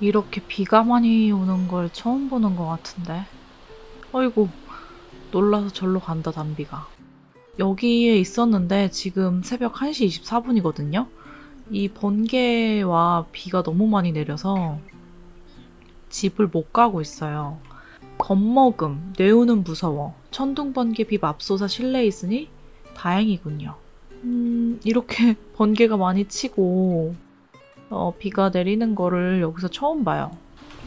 이렇게 비가 많이 오는 걸 처음 보는 것 같은데. 어이구, 놀라서 절로 간다, 담비가. 여기에 있었는데 지금 새벽 1시 24분이거든요? 이 번개와 비가 너무 많이 내려서 집을 못 가고 있어요. 겁먹음, 뇌우는 무서워, 천둥번개 비 맙소사 실내에 있으니 다행이군요. 음, 이렇게 번개가 많이 치고 어, 비가 내리는 거를 여기서 처음 봐요.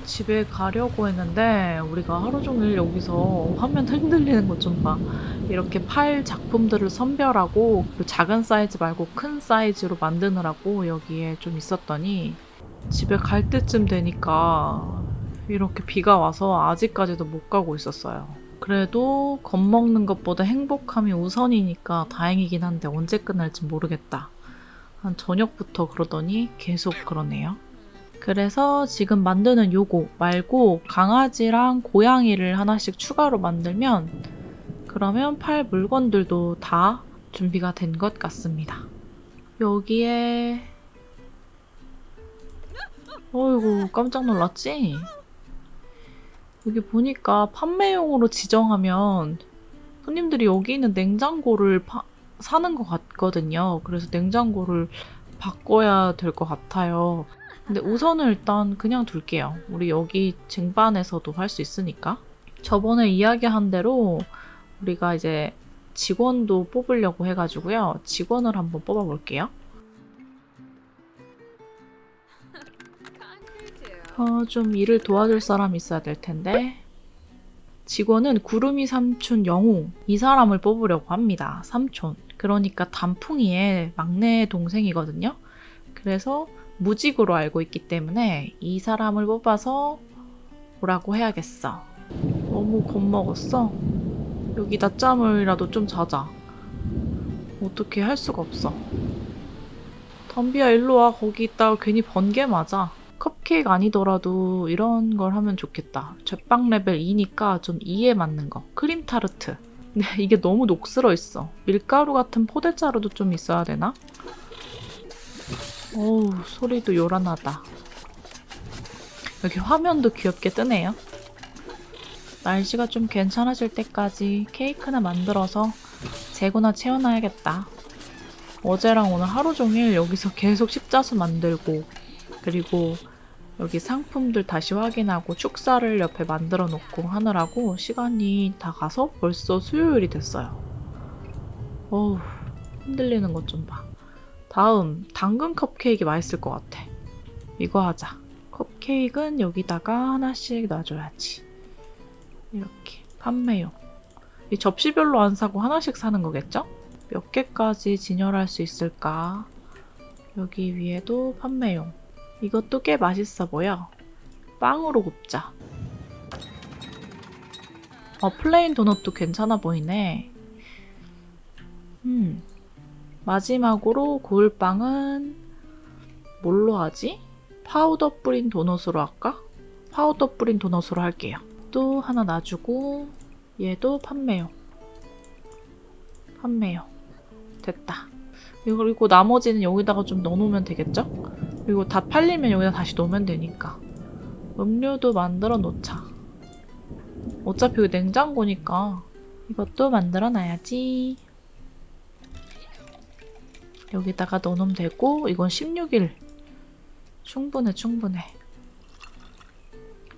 집에 가려고 했는데 우리가 하루 종일 여기서 화면 흔들리는 것 좀 봐. 이렇게 팔 작품들을 선별하고 그 작은 사이즈 말고 큰 사이즈로 만드느라고 여기에 좀 있었더니 집에 갈 때쯤 되니까 이렇게 비가 와서 아직까지도 못 가고 있었어요. 그래도 겁먹는 것보다 행복함이 우선이니까 다행이긴 한데 언제 끝날지 모르겠다. 한 저녁부터 그러더니 계속 그러네요. 그래서 지금 만드는 요거 말고 강아지랑 고양이를 하나씩 추가로 만들면 그러면 팔 물건들도 다 준비가 된 것 같습니다. 여기에 어이구 깜짝 놀랐지? 여기 보니까 판매용으로 지정하면 손님들이 여기 있는 냉장고를 파- 사는 것 같거든요. 그래서 냉장고를 바꿔야 될 것 같아요. 근데 우선은 일단 그냥 둘게요. 우리 여기 쟁반에서도 할 수 있으니까. 저번에 이야기한 대로 우리가 이제 직원도 뽑으려고 해가지고요. 직원을 한번 뽑아볼게요. 어, 좀 일을 도와줄 사람이 있어야 될 텐데. 직원은 구름이 삼촌 영웅 이 사람을 뽑으려고 합니다. 삼촌. 그러니까 단풍이의 막내 동생이거든요. 그래서 무직으로 알고 있기 때문에 이 사람을 뽑아서 뭐라고 해야겠어. 너무 겁먹었어. 여기 낮잠을이라도 좀 자자. 어떻게 할 수가 없어. 덤비야 일로 와. 거기 있다가 괜히 번개 맞아. 컵케이크 아니더라도 이런 걸 하면 좋겠다. 제빵 레벨 2니까 좀 2에 맞는 거. 크림 타르트. 근데 이게 너무 녹슬어 있어. 밀가루 같은 포대자루도 좀 있어야 되나? 어우, 소리도 요란하다. 여기 화면도 귀엽게 뜨네요. 날씨가 좀 괜찮아질 때까지 케이크나 만들어서 재고나 채워놔야겠다. 어제랑 오늘 하루 종일 여기서 계속 십자수 만들고 그리고 여기 상품들 다시 확인하고 축사를 옆에 만들어 놓고 하느라고 시간이 다 가서 벌써 수요일이 됐어요. 어우, 흔들리는 것 좀 봐. 다음, 당근 컵케이크 맛있을 것 같아. 이거 하자. 컵케이크는 여기다가 하나씩 놔줘야지. 이렇게 판매용. 이 접시별로 안 사고 하나씩 사는 거겠죠? 몇 개까지 진열할 수 있을까? 여기 위에도 판매용. 이것도 꽤 맛있어 보여. 빵으로 굽자. 어, 플레인 도넛도 괜찮아 보이네. 음. 마지막으로 구울 빵은 뭘로 하지? 파우더 뿌린 도넛으로 할까? 파우더 뿌린 도넛으로 할게요. 또 하나 놔주고 얘도 판매용. 판매용. 됐다. 그리고 나머지는 여기다가 좀 넣어놓으면 되겠죠? 그리고 다 팔리면 여기다 다시 놓으면 되니까. 음료도 만들어 놓자. 어차피 냉장고니까 이것도 만들어 놔야지. 여기다가 넣어놓으면 되고 이건 16일. 충분해 충분해.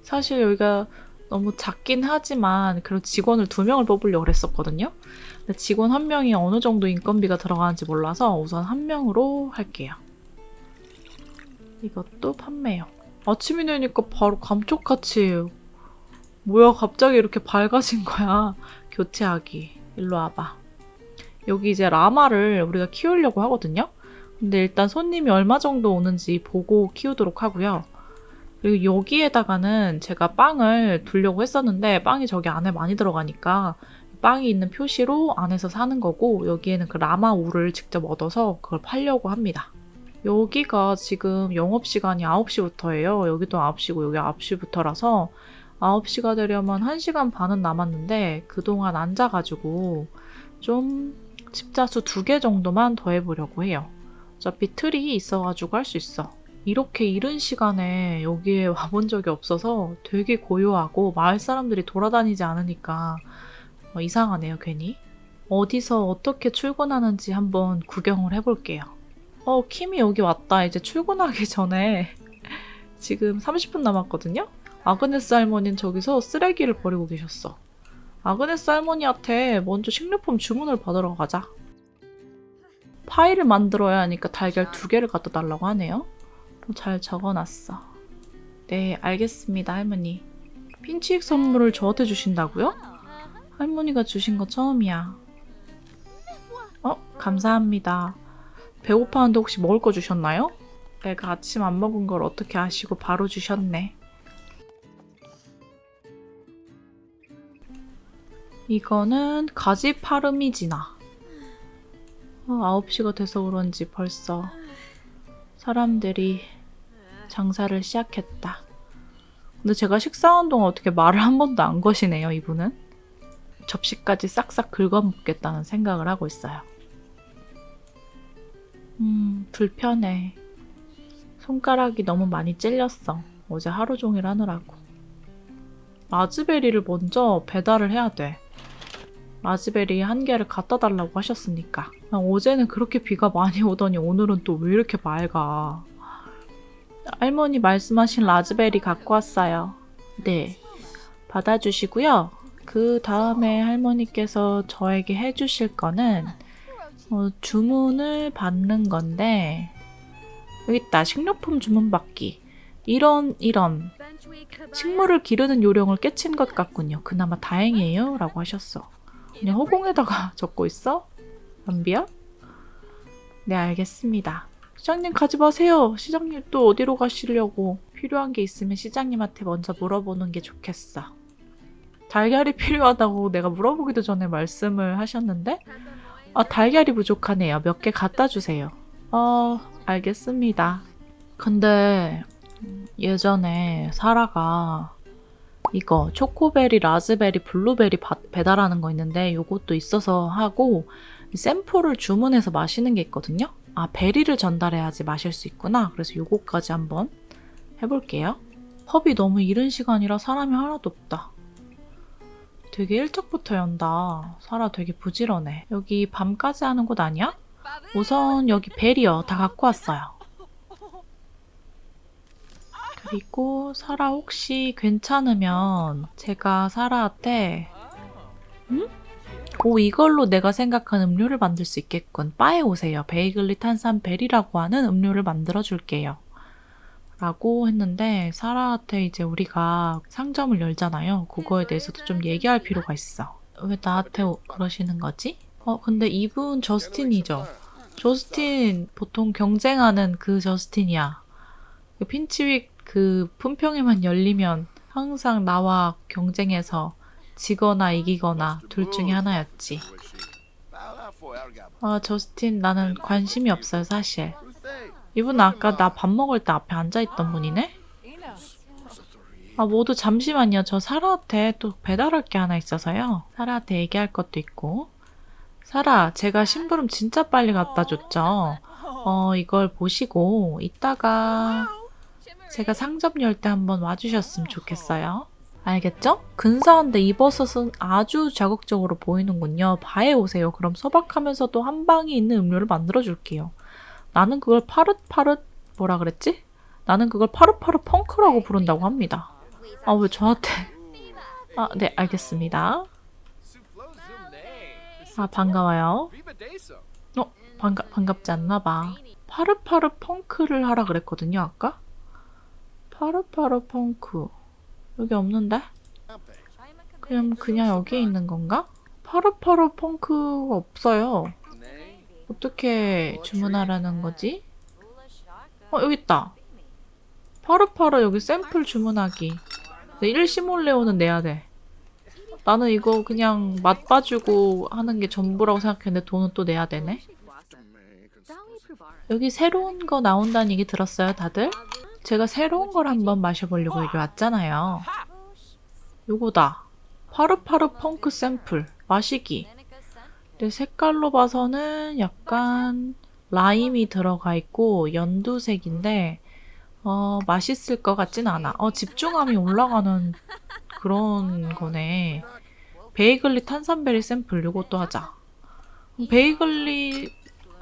사실 여기가 너무 작긴 하지만 그리고 직원을 두 명을 뽑으려고 그랬었거든요. 근데 직원 한 명이 어느 정도 인건비가 들어가는지 몰라서 우선 한 명으로 할게요. 이것도 판매용. 아침이 되니까 바로 감쪽같이 뭐야 갑자기 이렇게 밝아진 거야. 교체하기. 일로 와봐. 여기 이제 라마를 우리가 키우려고 하거든요. 근데 일단 손님이 얼마 정도 오는지 보고 키우도록 하고요. 그리고 여기에다가는 제가 빵을 두려고 했었는데 빵이 저기 안에 많이 들어가니까 빵이 있는 표시로 안에서 사는 거고 여기에는 그 라마 울을 직접 얻어서 그걸 팔려고 합니다. 여기가 지금 영업시간이 9시부터예요. 여기도 9시고 여기 9시부터라서 9시가 되려면 1시간 반은 남았는데 그동안 앉아가지고 좀 십자수 두 개 정도만 더 해보려고 해요. 어차피 틀이 있어가지고 할 수 있어. 이렇게 이른 시간에 여기에 와본 적이 없어서 되게 고요하고 마을 사람들이 돌아다니지 않으니까 어, 이상하네요, 괜히. 어디서 어떻게 출근하는지 한번 구경을 해볼게요. 어, 킴이 여기 왔다. 이제 출근하기 전에 지금 30분 남았거든요? 아그네스 할머니는 저기서 쓰레기를 버리고 계셨어. 아그네스 할머니한테 먼저 식료품 주문을 받으러 가자. 파일을 만들어야 하니까 달걀 두 개를 갖다 달라고 하네요. 어, 잘 적어놨어. 네, 알겠습니다, 할머니. 핀치익 선물을 저한테 주신다고요? 할머니가 주신 거 처음이야. 어, 감사합니다. 배고파하는데 혹시 먹을 거 주셨나요? 내가 아침 안 먹은 걸 어떻게 아시고 바로 주셨네. 이거는 가지 파르미지나. 어, 9시가 돼서 그런지 벌써 사람들이 장사를 시작했다. 근데 제가 식사하는 동안 어떻게 말을 한 번도 안 거시네요, 이분은. 접시까지 싹싹 긁어먹겠다는 생각을 하고 있어요. 음, 불편해. 손가락이 너무 많이 찔렸어. 어제 하루 종일 하느라고. 라즈베리를 먼저 배달을 해야 돼. 라즈베리 한 개를 갖다 달라고 하셨으니까. 아, 어제는 그렇게 비가 많이 오더니 오늘은 또 왜 이렇게 맑아. 할머니 말씀하신 라즈베리 갖고 왔어요. 네. 받아주시고요. 그 다음에 할머니께서 저에게 해주실 거는 어, 주문을 받는 건데 여기 있다. 식료품 주문 받기. 이런 이런 식물을 기르는 요령을 깨친 것 같군요. 그나마 다행이에요. 라고 하셨어. 그냥 허공에다가 적고 있어? 담비야? 네, 알겠습니다. 시장님 가지 마세요. 시장님 또 어디로 가시려고. 필요한 게 있으면 시장님한테 먼저 물어보는 게 좋겠어. 달걀이 필요하다고 내가 물어보기도 전에 말씀을 하셨는데, 아, 달걀이 부족하네요. 몇 개 갖다 주세요. 어, 알겠습니다. 근데 예전에 사라가 이거 초코베리, 라즈베리, 블루베리 바- 배달하는 거 있는데 요것도 있어서 하고 샘플을 주문해서 마시는 게 있거든요. 아 베리를 전달해야지 마실 수 있구나. 그래서 요거까지 한번 해볼게요. 펍이 너무 이른 시간이라 사람이 하나도 없다. 되게 일찍부터 연다. 사라 되게 부지런해. 여기 밤까지 하는 곳 아니야? 우선 여기 베리요. 다 갖고 왔어요. 그리고 사라 혹시 괜찮으면 제가 사라한테 응? 오 이걸로 내가 생각한 음료를 만들 수 있겠군. 바에 오세요. 베이글리 탄산 베리라고 하는 음료를 만들어 줄게요. 라고 했는데 사라한테 이제 우리가 상점을 열잖아요. 그거에 대해서도 좀 얘기할 필요가 있어. 왜 나한테 오- 그러시는 거지? 어 근데 이분 저스틴이죠. 저스틴 보통 경쟁하는 그 저스틴이야. 그 핀치윅 그 품평회만 열리면 항상 나와 경쟁해서 지거나 이기거나 둘 중에 하나였지. 아 저스틴 나는 관심이 없어요 사실. 이분 아까 나 밥 먹을 때 앞에 앉아있던 분이네? 아 모두 잠시만요. 저 사라한테 또 배달할 게 하나 있어서요. 사라한테 얘기할 것도 있고. 사라 제가 심부름 진짜 빨리 갖다 줬죠. 어 이걸 보시고 이따가 제가 상점 열 때 한번 와주셨으면 좋겠어요. 알겠죠? 근사한데 이 버섯은 아주 자극적으로 보이는군요. 바에 오세요. 그럼 소박하면서도 한 방이 있는 음료를 만들어 줄게요. 나는 그걸 파릇파릇 뭐라 그랬지? 나는 그걸 파릇파릇 펑크라고 부른다고 합니다. 아 왜 저한테? 아 네 알겠습니다. 아 반가워요. 반가 반갑지 않나 봐. 파릇파릇 펑크를 하라 그랬거든요 아까. 파릇파릇 펑크 여기 없는데? 그냥 그냥 여기에 있는 건가? 파릇파릇 펑크가 없어요. 어떻게 주문하라는 거지? 어 여기 있다. 파릇파릇 여기 샘플 주문하기. 네, 일시몰레오는 내야 돼. 나는 이거 그냥 맛 봐주고 하는 게 전부라고 생각했는데 돈은 또 내야 되네. 여기 새로운 거 나온다는 얘기 들었어요, 다들? 제가 새로운 걸 한번 마셔보려고 여기 왔잖아요. 요거다. 파르파르 펑크 샘플. 마시기. 근데 색깔로 봐서는 약간 라임이 들어가 있고 연두색인데 어, 맛있을 것 같진 않아. 어, 집중함이 올라가는 그런 거네. 베이글리 탄산베리 샘플 요것도 하자. 베이글리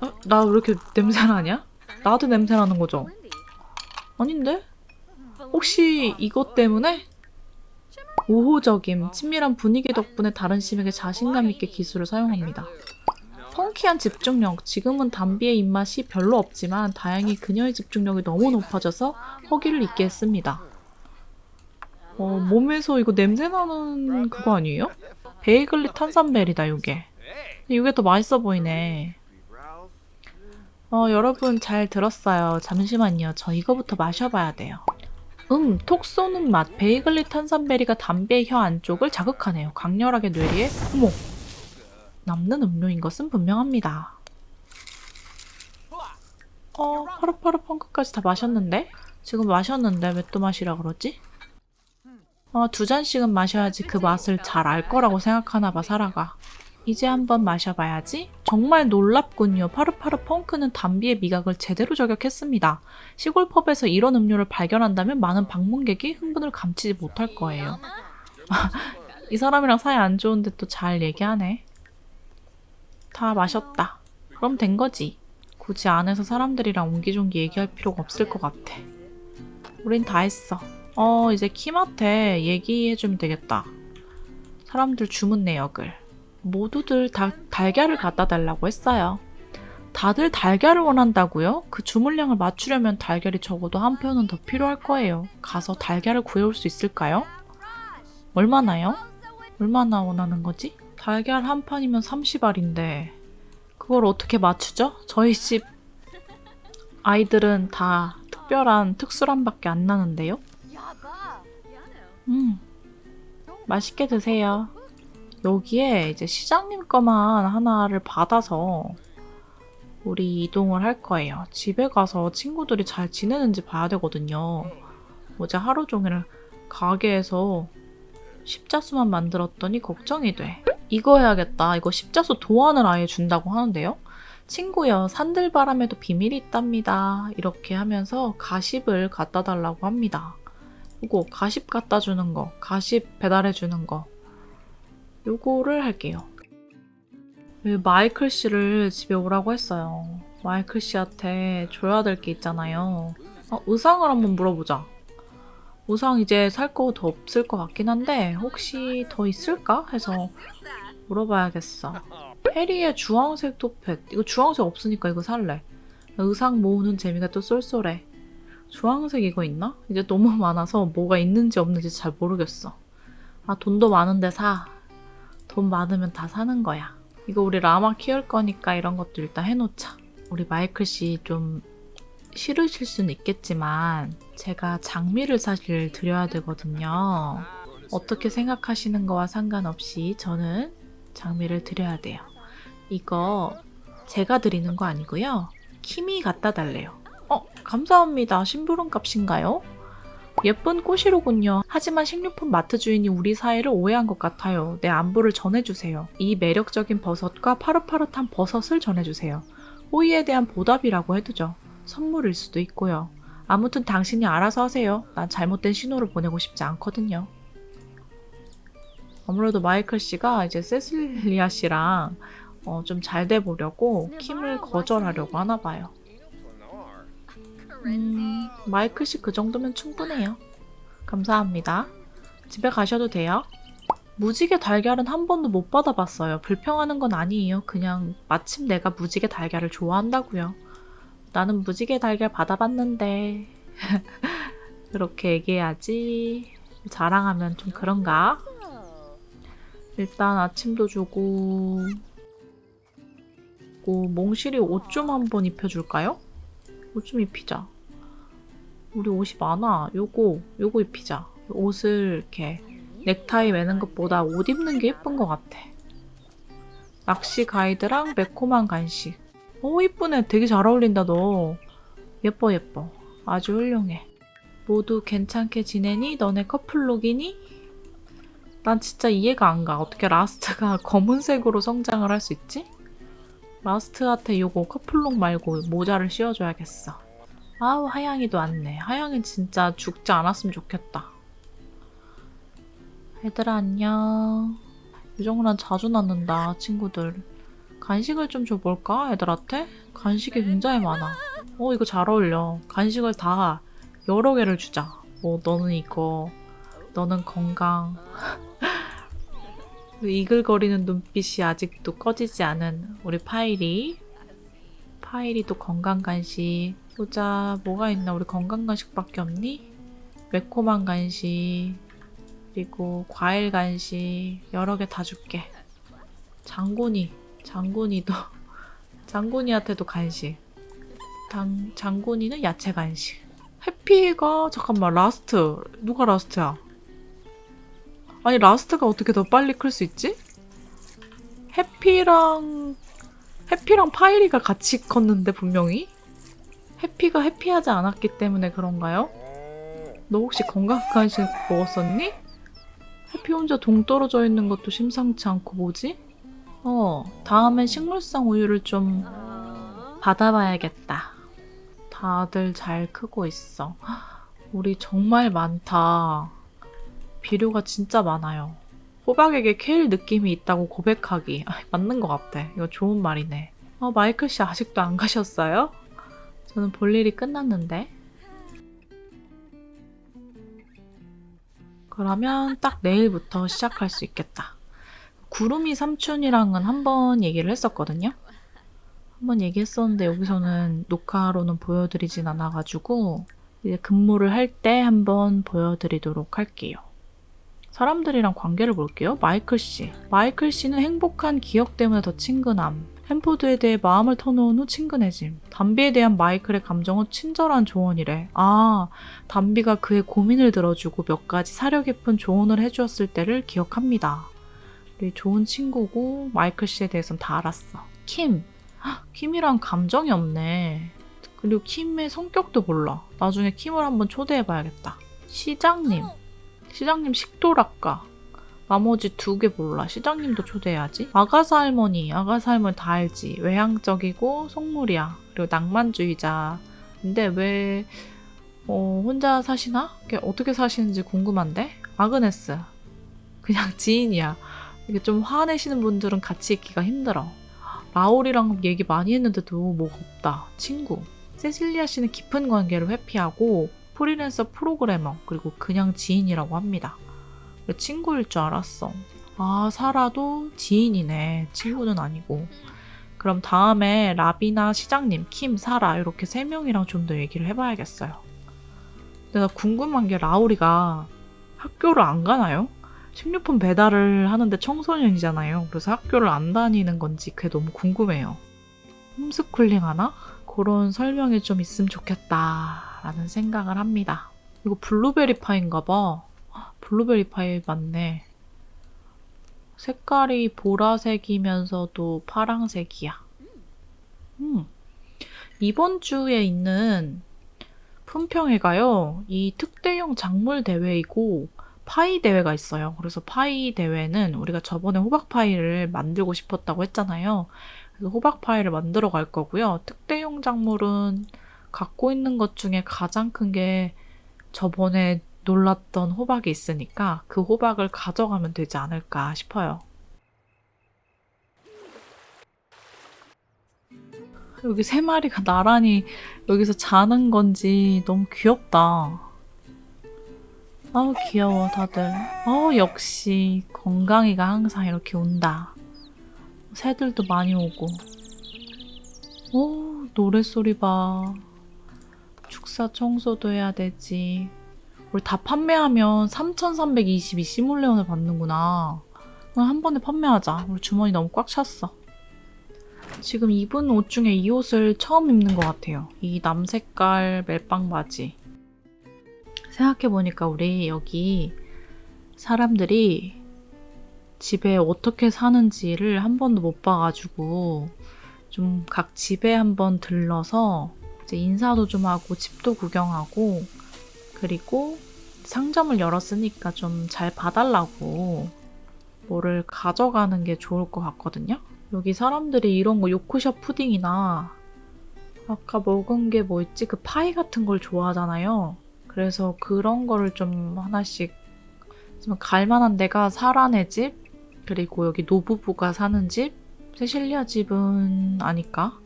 어? 나 왜 이렇게 냄새 나냐? 나도 냄새 나는 거죠? 아닌데? 혹시 이것 때문에? 우호적임, 친밀한 분위기 덕분에 다른 심에게 자신감 있게 기술을 사용합니다. 펑키한 집중력, 지금은 담비의 입맛이 별로 없지만 다행히 그녀의 집중력이 너무 높아져서 허기를 잊게 했습니다. 어, 몸에서 이거 냄새 나는 그거 아니에요? 베이글리 탄산벨이다, 요게. 이게 더 맛있어 보이네. 어, 여러분 잘 들었어요. 잠시만요. 저 이거부터 마셔봐야 돼요. 음, 톡 쏘는 맛. 베이글리 탄산베리가 담배의 혀 안쪽을 자극하네요. 강렬하게 뇌리에, 어머! 남는 음료인 것은 분명합니다. 어, 파르파르 펑크까지 다 마셨는데? 지금 마셨는데 왜 또 마시라 그러지? 어, 두 잔씩은 마셔야지 그 맛을 잘 알 거라고 생각하나 봐, 사라가. 이제 한번 마셔봐야지. 정말 놀랍군요. 파르파르 펑크는 담비의 미각을 제대로 저격했습니다. 시골 펍에서 이런 음료를 발견한다면 많은 방문객이 흥분을 감추지 못할 거예요. 이 사람이랑 사이 안 좋은데 또 잘 얘기하네. 다 마셨다. 그럼 된 거지. 굳이 안에서 사람들이랑 옹기종기 얘기할 필요가 없을 것 같아. 우린 다 했어. 어, 이제 킴한테 얘기해주면 되겠다. 사람들 주문 내역을. 모두들 다 달걀을 갖다 달라고 했어요. 다들 달걀을 원한다고요? 그 주문량을 맞추려면 달걀이 적어도 한 편은 더 필요할 거예요. 가서 달걀을 구해올 수 있을까요? 얼마나요? 얼마나 원하는 거지? 달걀 한 판이면 30알인데 그걸 어떻게 맞추죠? 저희 집 아이들은 다 특별한 특수란밖에 안 나는데요. 음, 맛있게 드세요. 여기에 이제 시장님 거만 하나를 받아서 우리 이동을 할 거예요. 집에 가서 친구들이 잘 지내는지 봐야 되거든요. 어제 하루 종일 가게에서 십자수만 만들었더니 걱정이 돼. 이거 해야겠다. 이거 십자수 도안을 아예 준다고 하는데요. 친구여, 산들바람에도 비밀이 있답니다. 이렇게 하면서 가십을 갖다 달라고 합니다. 이거 가십 갖다 주는 거, 가십 배달해 주는 거. 요거를 할게요. 그 마이클 씨를 집에 오라고 했어요. 마이클 씨한테 줘야 될 게 있잖아요. 어, 의상을 한번 물어보자. 의상 이제 살 거 더 없을 것 같긴 한데 혹시 더 있을까 해서 물어봐야겠어. 해리의 주황색 토펫. 이거 주황색 없으니까 이거 살래. 의상 모으는 재미가 또 쏠쏠해. 주황색 이거 있나? 이제 너무 많아서 뭐가 있는지 없는지 잘 모르겠어. 아 돈도 많은데 사. 돈 많으면 다 사는 거야. 이거 우리 라마 키울 거니까 이런 것도 일단 해놓자. 우리 마이클 씨 좀 싫으실 수는 있겠지만 제가 장미를 사실 드려야 되거든요. 어떻게 생각하시는 거와 상관없이 저는 장미를 드려야 돼요. 이거 제가 드리는 거 아니고요. 킴이 갖다 달래요. 어, 감사합니다. 심부름 값인가요? 예쁜 꽃이로군요. 하지만 식료품 마트 주인이 우리 사이를 오해한 것 같아요. 내 안부를 전해주세요. 이 매력적인 버섯과 파릇파릇한 버섯을 전해주세요. 호의에 대한 보답이라고 해두죠. 선물일 수도 있고요. 아무튼 당신이 알아서 하세요. 난 잘못된 신호를 보내고 싶지 않거든요. 아무래도 마이클 씨가 이제 세슬리아 씨랑 어, 좀잘 돼 보려고 킴을 거절하려고 하나 봐요. 음, 마이클 씨 그 정도면 충분해요. 감사합니다. 집에 가셔도 돼요. 무지개 달걀은 한 번도 못 받아봤어요. 불평하는 건 아니에요. 그냥 마침 내가 무지개 달걀을 좋아한다고요. 나는 무지개 달걀 받아봤는데 그렇게 얘기해야지. 자랑하면 좀 그런가? 일단 아침도 주고 고 몽실이 옷 좀 한번 입혀줄까요? 옷좀 입히자. 우리 옷이 많아. 요거, 요거 입히자. 옷을 이렇게 넥타이 매는 것보다 옷 입는 게 예쁜 것 같아. 낚시 가이드랑 매콤한 간식. 오, 이쁘네. 되게 잘 어울린다, 너. 예뻐, 예뻐. 아주 훌륭해. 모두 괜찮게 지내니? 너네 커플룩이니? 난 진짜 이해가 안 가. 어떻게 라스트가 검은색으로 성장을 할 수 있지? 라스트한테 요거 커플룩 말고 모자를 씌워줘야겠어. 아우 하양이도 왔네. 하양이 진짜 죽지 않았으면 좋겠다. 얘들아 안녕. 유정우랑 자주 낳는다 친구들. 간식을 좀 줘볼까 애들한테? 간식이 굉장히 많아. 어 이거 잘 어울려. 간식을 다 여러 개를 주자. 뭐 너는 이거, 너는 건강. 그 이글거리는 눈빛이 아직도 꺼지지 않은 우리 파이리. 파이리도 건강 간식. 보자 뭐가 있나 우리 건강 간식밖에 없니? 매콤한 간식 그리고 과일 간식 여러 개 다 줄게. 장군이 장군이도 장군이한테도 간식. 장 장군이는 야채 간식. 해피가 잠깐만 라스트 누가 라스트야? 아니 라스트가 어떻게 더 빨리 클 수 있지? 해피랑 해피랑 파이리가 같이 컸는데 분명히 해피가 해피하지 않았기 때문에 그런가요? 너 혹시 건강 간식 먹었었니? 해피 혼자 동떨어져 있는 것도 심상치 않고 뭐지? 어, 다음엔 식물성 우유를 좀 받아봐야겠다. 다들 잘 크고 있어. 우리 정말 많다. 비료가 진짜 많아요. 호박에게 케일 느낌이 있다고 고백하기. 아, 맞는 것 같아. 이거 좋은 말이네. 어, 마이클 씨 아직도 안 가셨어요? 저는 볼 일이 끝났는데. 그러면 딱 내일부터 시작할 수 있겠다. 구름이 삼촌이랑은 한 번 얘기를 했었거든요. 한 번 얘기했었는데 여기서는 녹화로는 보여드리진 않아가지고 이제 근무를 할 때 한번 보여드리도록 할게요. 사람들이랑 관계를 볼게요. 마이클 씨. 마이클 씨는 행복한 기억 때문에 더 친근함. 햄포드에 대해 마음을 터놓은 후 친근해짐. 담비에 대한 마이클의 감정은 친절한 조언이래. 아, 담비가 그의 고민을 들어주고 몇 가지 사려 깊은 조언을 해주었을 때를 기억합니다. 우리 좋은 친구고 마이클 씨에 대해서는 다 알았어. 킴. 헉, 킴이랑 감정이 없네. 그리고 킴의 성격도 몰라. 나중에 킴을 한번 초대해봐야겠다. 시장님. 시장님 식도락가. 나머지 두 개 몰라. 시장님도 초대해야지. 아가사 할머니. 아가사 할머니 다 알지. 외향적이고 속물이야. 그리고 낭만주의자. 근데 왜 어, 혼자 사시나? 어떻게 사시는지 궁금한데? 아그네스. 그냥 지인이야. 이게 좀 화내시는 분들은 같이 있기가 힘들어. 라울이랑 얘기 많이 했는데도 뭐가 없다. 친구. 세실리아 씨는 깊은 관계를 회피하고 프리랜서 프로그래머 그리고 그냥 지인이라고 합니다. 친구일 줄 알았어. 아, 사라도 지인이네. 친구는 아니고. 그럼 다음에 라비나 시장님, 킴, 사라 이렇게 세 명이랑 좀 더 얘기를 해봐야겠어요. 근데 나 궁금한 게 라우리가 학교를 안 가나요? 식료품 배달을 하는데 청소년이잖아요. 그래서 학교를 안 다니는 건지 그게 너무 궁금해요. 홈스쿨링 하나? 그런 설명이 좀 있으면 좋겠다 라는 생각을 합니다. 이거 블루베리 파인가 봐. 블루베리 파이 맞네. 색깔이 보라색이면서도 파랑색이야. 음. 이번 주에 있는 품평회가요. 이 특대형 작물 대회이고 파이 대회가 있어요. 그래서 파이 대회는 우리가 저번에 호박 파이를 만들고 싶었다고 했잖아요. 그래서 호박 파이를 만들어 갈 거고요. 특대형 작물은 갖고 있는 것 중에 가장 큰 게 저번에 놀랐던 호박이 있으니까 그 호박을 가져가면 되지 않을까 싶어요. 여기 세 마리가 나란히 여기서 자는 건지 너무 귀엽다. 아우 귀여워 다들. 어 역시 건강이가 항상 이렇게 온다. 새들도 많이 오고. 오 노랫소리 봐. 축사 청소도 해야 되지. 우리 다 판매하면 3,322 시몰레온을 받는구나. 한 번에 판매하자. 우리 주머니 너무 꽉 찼어. 지금 입은 옷 중에 이 옷을 처음 입는 것 같아요. 이 남색깔 멜빵 바지. 생각해보니까 우리 여기 사람들이 집에 어떻게 사는지를 한 번도 못 봐가지고 좀 각 집에 한번 들러서 이제 인사도 좀 하고 집도 구경하고 그리고 상점을 열었으니까 좀 잘 봐달라고 뭐를 가져가는 게 좋을 것 같거든요. 여기 사람들이 이런 거 요크셔 푸딩이나 아까 먹은 게 뭐 있지? 그 파이 같은 걸 좋아하잖아요. 그래서 그런 거를 좀 하나씩 좀 갈만한 데가 사란의 집 그리고 여기 노부부가 사는 집 세실리아 집은 아니까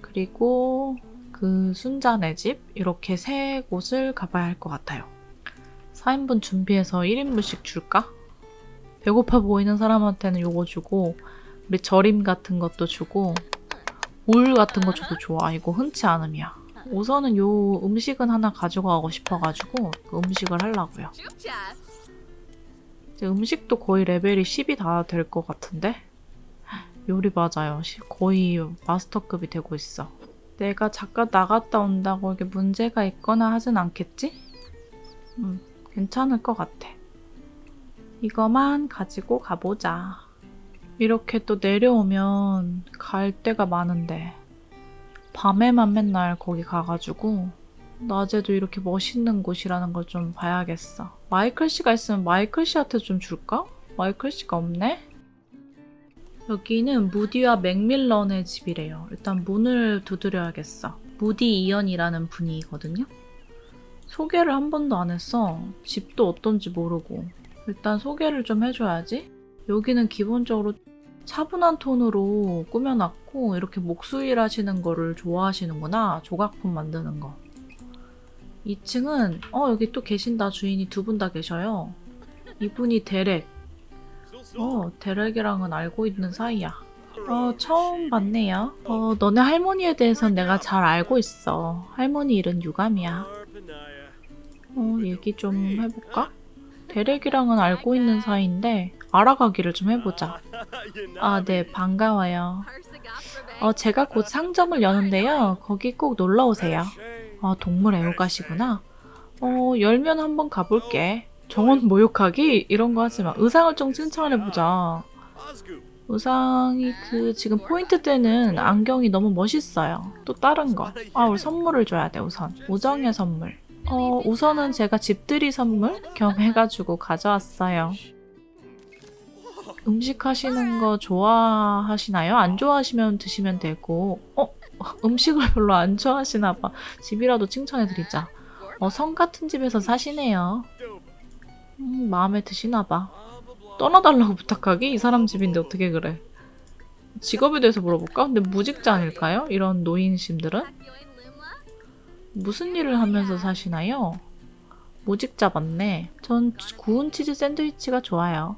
그리고 그 순자네 집 이렇게 세 곳을 가봐야 할 것 같아요. 4인분 준비해서 1인분씩 줄까? 배고파 보이는 사람한테는 요거 주고 우리 절임 같은 것도 주고 울 같은 거 줘도 좋아. 이거 흔치 않음이야. 우선은 요 음식은 하나 가져가고 싶어가지고 그 음식을 하려고요. 이제 음식도 거의 레벨이 10이 다 될 것 같은데? 요리 맞아요. 시- 거의 마스터급이 되고 있어. 내가 잠깐 나갔다 온다고 이게 문제가 있거나 하진 않겠지? 음, 괜찮을 것 같아. 이거만 가지고 가보자. 이렇게 또 내려오면 갈 데가 많은데 밤에만 맨날 거기 가가지고 낮에도 이렇게 멋있는 곳이라는 걸 좀 봐야겠어. 마이클 씨가 있으면 마이클 씨한테 좀 줄까? 마이클 씨가 없네? 여기는 무디와 맥밀런의 집이래요. 일단 문을 두드려야겠어. 무디 이언이라는 분이거든요. 소개를 한 번도 안 했어. 집도 어떤지 모르고. 일단 소개를 좀 해줘야지. 여기는 기본적으로 차분한 톤으로 꾸며놨고 이렇게 목수일 하시는 거를 좋아하시는구나. 조각품 만드는 거. 2층은 어 여기 또 계신다 주인이 두 분 다 계셔요. 이분이 데렉. 어 데렉이랑은 알고 있는 사이야. 어 처음 봤네요. 어 너네 할머니에 대해선 내가 잘 알고 있어. 할머니 이름 유감이야. 어 얘기 좀 해볼까? 데렉이랑은 알고 있는 사이인데 알아가기를 좀 해보자. 아 네 반가워요. 어 제가 곧 상점을 여는데요. 거기 꼭 놀러 오세요. 아, 동물 애호가시구나. 어, 열면 한번 가볼게. 정원 모욕하기? 이런 거 하지 마. 의상을 좀 칭찬해보자. 의상이 그, 지금 포인트 때는 안경이 너무 멋있어요. 또 다른 거. 아, 우리 선물을 줘야 돼, 우선. 우정의 선물. 어, 우선은 제가 집들이 선물 겸 해가지고 가져왔어요. 음식 하시는 거 좋아하시나요? 안 좋아하시면 드시면 되고. 어? 음식을 별로 안 좋아하시나 봐. 집이라도 칭찬해 드리자. 어, 성 같은 집에서 사시네요. 음, 마음에 드시나 봐. 떠나달라고 부탁하기? 이 사람 집인데 어떻게 그래? 직업에 대해서 물어볼까? 근데 무직자 아닐까요? 이런 노인심들은? 무슨 일을 하면서 사시나요? 무직자 맞네. 전 구운 치즈 샌드위치가 좋아요.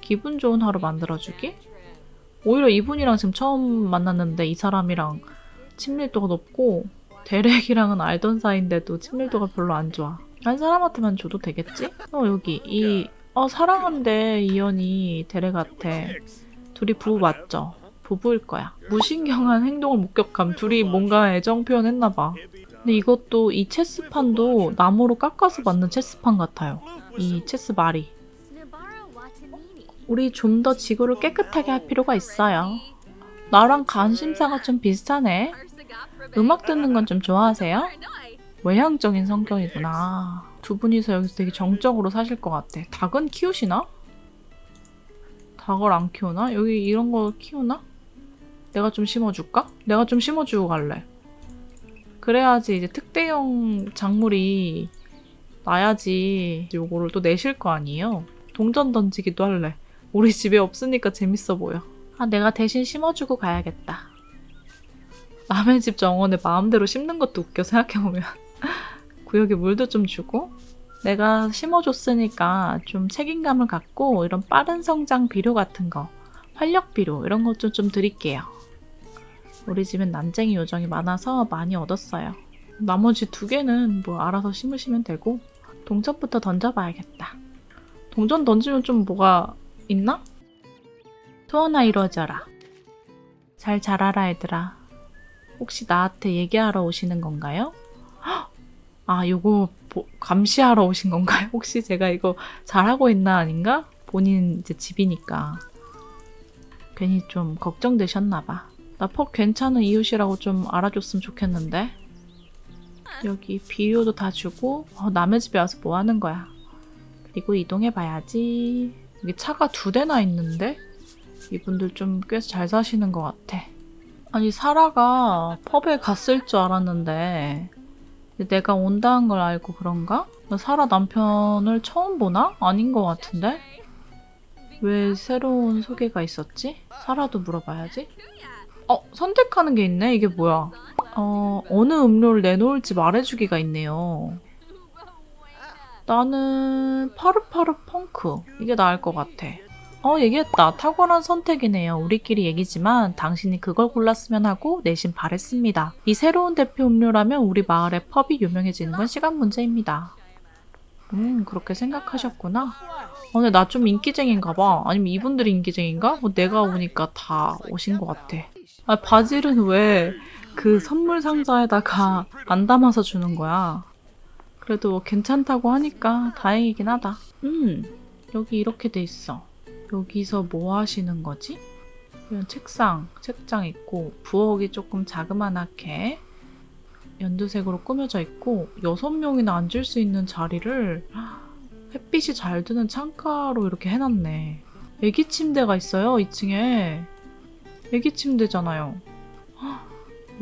기분 좋은 하루 만들어주기? 오히려 이분이랑 지금 처음 만났는데 이 사람이랑 친밀도가 높고 데렉이랑은 알던 사이인데도 친밀도가 별로 안 좋아. 한 사람한테만 줘도 되겠지? 어 여기 이 어 사랑한데 이연이 데렉한테 둘이 부부 맞죠? 부부일 거야. 무신경한 행동을 목격함. 둘이 뭔가 애정 표현했나 봐. 근데 이것도 이 체스판도 나무로 깎아서 만든 체스판 같아요. 이 체스 말이. 우리 좀 더 지구를 깨끗하게 할 필요가 있어요. 나랑 관심사가 좀 비슷하네. 음악 듣는 건 좀 좋아하세요? 외향적인 성격이구나. 두 분이서 여기서 되게 정적으로 사실 것 같아. 닭은 키우시나? 닭을 안 키우나? 여기 이런 거 키우나? 내가 좀 심어줄까? 내가 좀 심어주고 갈래. 그래야지 이제 특대형 작물이 나야지 요거를 또 내실 거 아니에요? 동전 던지기도 할래. 우리 집에 없으니까 재밌어 보여. 아, 내가 대신 심어주고 가야겠다. 남의 집 정원에 마음대로 심는 것도 웃겨 생각해보면. 구역에 물도 좀 주고, 내가 심어줬으니까 좀 책임감을 갖고 이런 빠른 성장 비료 같은 거, 활력 비료 이런 것 좀 좀 드릴게요. 우리 집엔 난쟁이 요정이 많아서 많이 얻었어요. 나머지 두 개는 뭐 알아서 심으시면 되고, 동전부터 던져봐야겠다. 동전 던지면 좀 뭐가 있나? 소원아 이루어져라. 잘 자라라 얘들아. 혹시 나한테 얘기하러 오시는 건가요? 헉! 아, 요거 보- 감시하러 오신 건가요? 혹시 제가 이거 잘하고 있나 아닌가? 본인 이제 집이니까. 괜히 좀 걱정되셨나 봐. 나 퍽 괜찮은 이웃이라고 좀 알아줬으면 좋겠는데. 여기 비료도 다 주고 어, 남의 집에 와서 뭐 하는 거야? 그리고 이동해 봐야지. 여기 차가 두 대나 있는데 이분들 좀 꽤 잘 사시는 것 같아. 아니 사라가 펍에 갔을 줄 알았는데 내가 온다는 걸 알고 그런가? 나 사라 남편을 처음 보나? 아닌 것 같은데? 왜 새로운 소개가 있었지? 사라도 물어봐야지. 어, 선택하는 게 있네? 이게 뭐야? 어, 어느 음료를 내놓을지 말해주기가 있네요. 나는 파르파르 펑크. 이게 나을 것 같아. 어, 얘기했다. 탁월한 선택이네요. 우리끼리 얘기지만 당신이 그걸 골랐으면 하고 내심 바랬습니다. 이 새로운 대표 음료라면 우리 마을의 펍이 유명해지는 건 시간 문제입니다. 음, 그렇게 생각하셨구나. 어, 근데 나좀 인기쟁인가 봐. 아니면 이분들이 인기쟁인가? 뭐 내가 오니까 다 오신 것 같아. 아, 바질은 왜 그 선물 상자에다가 안 담아서 주는 거야? 그래도 뭐 괜찮다고 하니까 다행이긴 하다. 음, 여기 이렇게 돼 있어. 여기서 뭐 하시는 거지? 이런 책상, 책장 있고 부엌이 조금 자그만하게 연두색으로 꾸며져 있고 여섯 명이나 앉을 수 있는 자리를 햇빛이 잘 드는 창가로 이렇게 해놨네. 애기 침대가 있어요, 2층에. 애기 침대잖아요. 헉,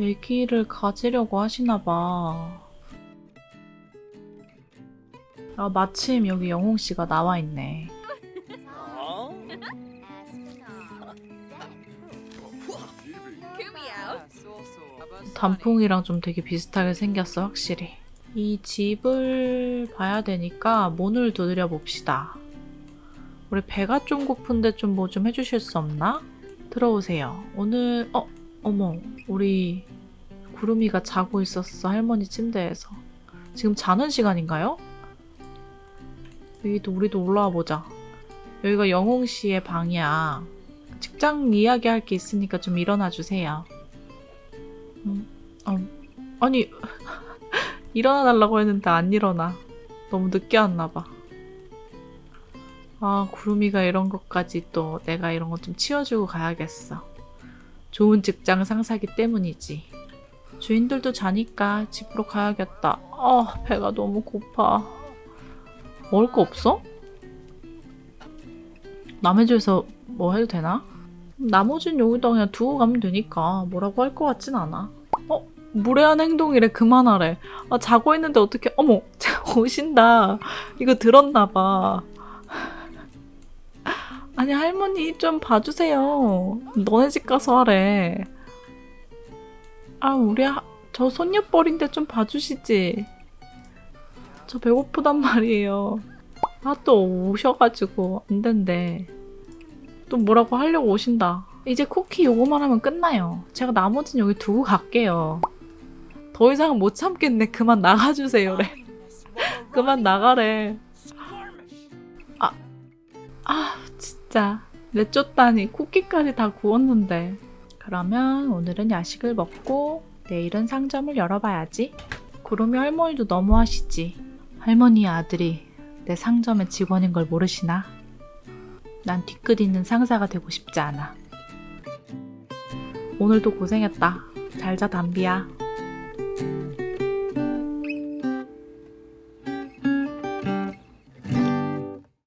애기를 가지려고 하시나 봐. 아, 마침 여기 영홍 씨가 나와 있네. 단풍이랑 좀 되게 비슷하게 생겼어, 확실히. 이 집을 봐야 되니까 문을 두드려 봅시다. 우리 배가 좀 고픈데 좀뭐 좀 해주실 수 없나? 들어오세요. 오늘, 어, 어머, 우리 구름이가 자고 있었어, 할머니 침대에서. 지금 자는 시간인가요? 여기도 우리도 올라와 보자. 여기가 영홍 씨의 방이야. 직장 이야기할 게 있으니까 좀 일어나 주세요. 음, 어, 아니 일어나 달라고 했는데 안 일어나. 너무 늦게 왔나 봐. 아 구름이가 이런 것까지 또 내가 이런 것 좀 치워주고 가야겠어. 좋은 직장 상사기 때문이지. 주인들도 자니까 집으로 가야겠다. 아 배가 너무 고파. 먹을 거 없어? 남의 집에서 뭐 해도 되나? 나머지는 여기다 그냥 두고 가면 되니까 뭐라고 할 것 같진 않아. 어? 무례한 행동이래 그만하래. 아 자고 있는데 어떻게 어머 오신다. 이거 들었나 봐. 아니 할머니 좀 봐주세요. 너네 집 가서 하래. 아 우리 하, 저 손녀뻘인데 좀 봐주시지. 저 배고프단 말이에요. 아 또 오셔가지고 안 된대. 또 뭐라고 하려고 오신다. 이제 쿠키 요거만 하면 끝나요. 제가 나머지는 여기 두고 갈게요. 더 이상은 못 참겠네. 그만 나가주세요래. 그만 나가래. 아, 아 진짜 내쫓다니 쿠키까지 다 구웠는데. 그러면 오늘은 야식을 먹고 내일은 상점을 열어봐야지. 구름이 할머니도 너무하시지. 할머니의 아들이 내 상점의 직원인 걸 모르시나? 난 뒤끝 있는 상사가 되고 싶지 않아. 오늘도 고생했다. 잘 자, 담비야.